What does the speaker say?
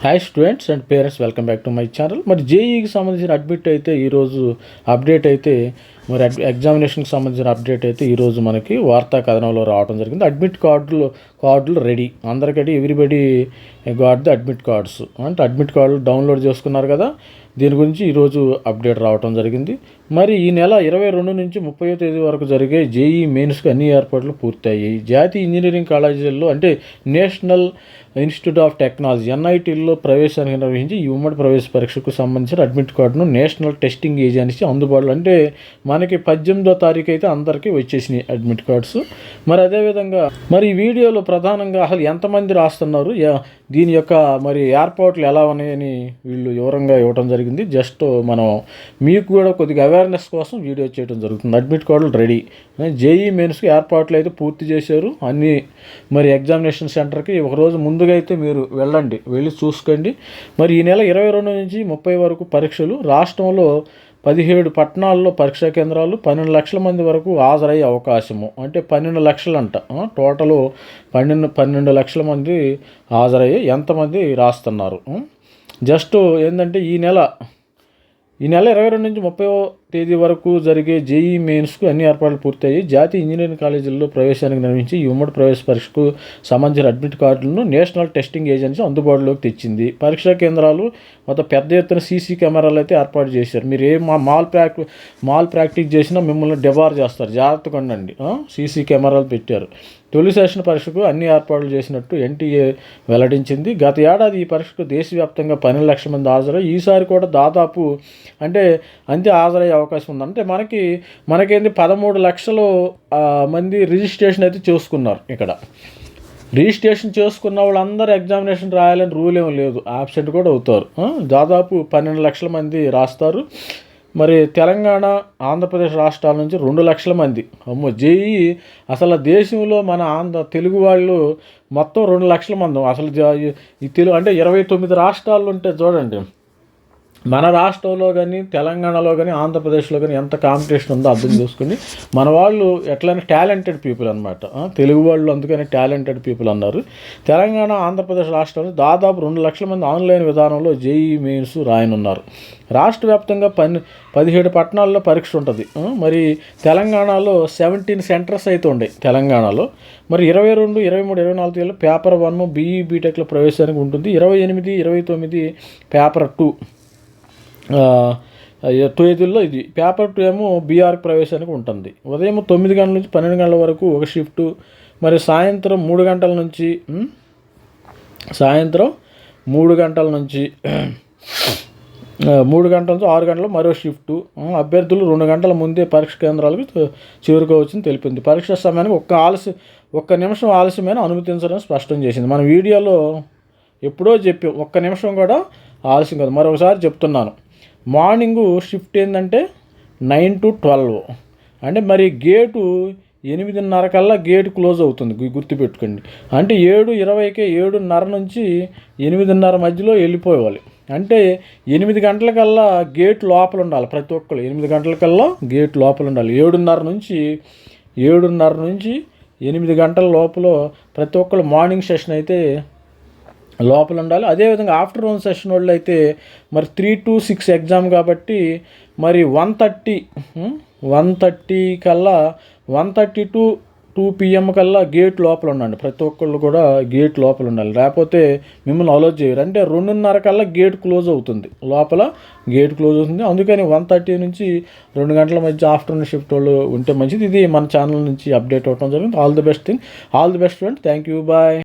Hi students and parents welcome back to my channel మరి జేఈకి సంబంధించిన అడ్మిట్ అయితే ఈరోజు అప్డేట్ అయితే మరి ఎగ్జామినేషన్కి సంబంధించిన అప్డేట్ అయితే ఈరోజు మనకి వార్తా కథనంలో రావడం జరిగింది. అడ్మిట్ కార్డులు కార్డులు రెడీ అందరికీ everybody got the admit cards అంటే అడ్మిట్ కార్డులు డౌన్లోడ్ చేసుకున్నారు కదా. దీని గురించి ఈరోజు అప్డేట్ రావడం జరిగింది. మరి ఈ నెల ఇరవై రెండు నుంచి ముప్పై తేదీ వరకు జరిగే జేఈ మెయిన్స్కి అన్ని ఏర్పాట్లు పూర్తయ్యాయి. జాతీయ ఇంజనీరింగ్ కాలేజీల్లో అంటే నేషనల్ ఇన్స్టిట్యూట్ ఆఫ్ టెక్నాలజీ ఎన్ఐటీల్లో ప్రవేశానికి నిర్వహించి ఈ ఉమ్మడి ప్రవేశ పరీక్షకు సంబంధించిన అడ్మిట్ కార్డును నేషనల్ టెస్టింగ్ ఏజెన్సీ అందుబాటులో అంటే మన మనకి పద్దెనిమిదో తారీఖు అయితే అందరికీ వచ్చేసినాయి అడ్మిట్ కార్డ్స్. మరి అదేవిధంగా మరి ఈ వీడియోలో ప్రధానంగా అసలు ఎంతమంది రాస్తున్నారు? దీని యొక్క మరి ఏర్పాట్లు ఎలా ఉన్నాయని వీళ్ళు వివరంగా ఇవ్వడం జరిగింది. జస్ట్ మనం మీకు కూడా కొద్దిగా అవేర్నెస్ కోసం వీడియో చేయడం జరుగుతుంది. అడ్మిట్ కార్డులు రెడీ. జేఈ మెయిన్స్కి ఏర్పాట్లు అయితే పూర్తి చేశారు. అన్ని మరి ఎగ్జామినేషన్ సెంటర్కి ఒక రోజు ముందుగా అయితే మీరు వెళ్ళండి. వెళ్ళి చూసుకోండి. మరి ఈ నెల ఇరవై రెండు నుంచి ముప్పై వరకు పరీక్షలు. రాష్ట్రంలో పదిహేడు పట్టణాల్లో పరీక్షా కేంద్రాలు పన్నెండు లక్షల మంది వరకు హాజరయ్యే అవకాశము. అంటే పన్నెండు లక్షలు అంట టోటలు పన్నెండు పన్నెండు లక్షల మంది హాజరయ్యి ఎంతమంది రాస్తున్నారు. జస్ట్ ఏంటంటే ఈ నెల ఈ నెల ఇరవై రెండు నుంచి ముప్పై తేదీ వరకు జరిగే జేఈ మెయిన్స్కు అన్ని ఏర్పాట్లు పూర్తయ్యాయి జాతీయ ఇంజనీరింగ్ కాలేజీల్లో ప్రవేశానికి నిర్వహించి ఈ ఉమ్మడి ప్రవేశ పరీక్షకు సంబంధించిన అడ్మిట్ కార్డులను నేషనల్ టెస్టింగ్ ఏజెన్సీ అందుబాటులోకి తెచ్చింది. పరీక్షా కేంద్రాలు మొత్తం పెద్ద ఎత్తున సీసీ కెమెరాలు అయితే ఏర్పాటు చేశారు. మీరు ఏ మా మాల్ ప్రాక్ మాల్ ప్రాక్టీస్ చేసినా మిమ్మల్ని డెబార్ చేస్తారు. జాగ్రత్తగా ఉండండి. సీసీ కెమెరాలు పెట్టారు. తొలి సెషన్ పరీక్షకు అన్ని ఏర్పాట్లు చేసినట్టు ఎన్టీఏ వెల్లడించింది. గత ఏడాది ఈ పరీక్షకు దేశవ్యాప్తంగా పన్నెండు లక్షల మంది హాజరై ఈసారి కూడా దాదాపు అంటే అంతే హాజరయ్యే అవకాశం ఉంది. అంటే మనకి మనకేంది పదమూడు లక్షలు మంది రిజిస్ట్రేషన్ అయితే చేసుకున్నారు ఇక్కడ. రిజిస్ట్రేషన్ చేసుకున్న వాళ్ళందరూ ఎగ్జామినేషన్ రాయాలని రూల్ ఏం లేదు. ఆబ్సెంట్ కూడా అవుతారు. దాదాపు పన్నెండు లక్షల మంది రాస్తారు. మరి తెలంగాణ ఆంధ్రప్రదేశ్ రాష్ట్రాల నుంచి రెండు లక్షల మంది. అమ్మో జేఈ అసలు దేశంలో మన ఆంధ్ర తెలుగు వాళ్ళు మొత్తం రెండు లక్షల మంది. అసలు ఈ తెలుగు అంటే ఇరవై తొమ్మిది రాష్ట్రాలు ఉంటే చూడండి. మన రాష్ట్రంలో కానీ తెలంగాణలో కానీ ఆంధ్రప్రదేశ్లో కానీ ఎంత కాంపిటీషన్ ఉందో అర్థం చేసుకుని మన వాళ్ళు ఎట్లయినా టాలెంటెడ్ పీపుల్ అనమాట తెలుగు వాళ్ళు అందుకని టాలెంటెడ్ పీపుల్ అన్నారు. తెలంగాణ ఆంధ్రప్రదేశ్ రాష్ట్రంలో దాదాపు రెండు లక్షల మంది ఆన్లైన్ విధానంలో జేఈ మెయిన్స్ రాయనున్నారు. రాష్ట్ర వ్యాప్తంగా పని పదిహేడు పట్టణాల్లో పరీక్ష ఉంటుంది. మరి తెలంగాణలో సెవెంటీన్ సెంటర్స్ అయితే ఉన్నాయి తెలంగాణలో. మరి ఇరవై రెండు ఇరవై మూడు ఇరవై నాలుగు తేదీలో పేపర్ వన్ బీఈ బీటెక్లో ప్రవేశానికి ఉంటుంది. ఇరవై ఎనిమిది ఇరవై తొమ్మిది పేపర్ టూ. తేదీల్లో ఇది. పేపర్ టూ ఏమో బీఆర్ ప్రవేశానికి ఉంటుంది. ఉదయం తొమ్మిది గంటల నుంచి పన్నెండు గంటల వరకు ఒక షిఫ్ట్ మరి సాయంత్రం మూడు గంటల నుంచి సాయంత్రం మూడు గంటల నుంచి మూడు గంటల నుంచి ఆరు గంటలు మరో షిఫ్ట్ అభ్యర్థులు రెండు గంటల ముందే పరీక్ష కేంద్రాలకు చేరుకోవచ్చని తెలిపింది. పరీక్ష సమయానికి ఒక్క ఆలస్యం ఒక్క నిమిషం ఆలస్యమైన అనుమతించడం స్పష్టం చేసింది. మన వీడియోలో ఎప్పుడో చెప్పి. ఒక్క నిమిషం కూడా ఆలస్యం కాదు. మరొకసారి చెప్తున్నాను. మార్నింగు షిఫ్ట్ ఏంటంటే నైన్ టు ట్వెల్వ్. అంటే మరి గేటు ఎనిమిదిన్నర కల్లా గేట్ క్లోజ్ అవుతుంది గుర్తుపెట్టుకోండి. అంటే ఏడు ఇరవైకే ఏడున్నర నుంచి ఎనిమిదిన్నర మధ్యలో వెళ్ళిపోవాలి. అంటే ఎనిమిది గంటలకల్లా గేట్ లోపల ఉండాలి ప్రతి ఒక్కరు ఎనిమిది గంటలకల్లా గేట్ లోపల ఉండాలి. ఏడున్నర నుంచి ఏడున్నర నుంచి ఎనిమిది గంటల లోపల ప్రతి ఒక్కరు మార్నింగ్ సెషన్ అయితే లోపల ఉండాలి అదేవిధంగా ఆఫ్టర్నూన్ సెషన్ వాళ్ళు అయితే మరి త్రీ టు సిక్స్ ఎగ్జామ్ కాబట్టి మరి వన్ థర్టీ వన్ థర్టీ కల్లా one thirty to two PM కల్లా గేట్ లోపల ఉండండి ప్రతి ఒక్కళ్ళు కూడా గేట్ లోపల ఉండాలి లేకపోతే మిమ్మల్ని అలో చేయరు. అంటే రెండున్నర కల్లా గేట్ క్లోజ్ అవుతుంది. లోపల గేట్ క్లోజ్ అవుతుంది. అందుకని వన్ థర్టీ నుంచి రెండు గంటల మధ్య ఆఫ్టర్నూన్ షిఫ్ట్ వాళ్ళు ఉంటే మంచిది. ఇది మన ఛానల్ నుంచి అప్డేట్ అవ్వడం జరిగింది. All the best thing all the best friend. Thank you. Bye.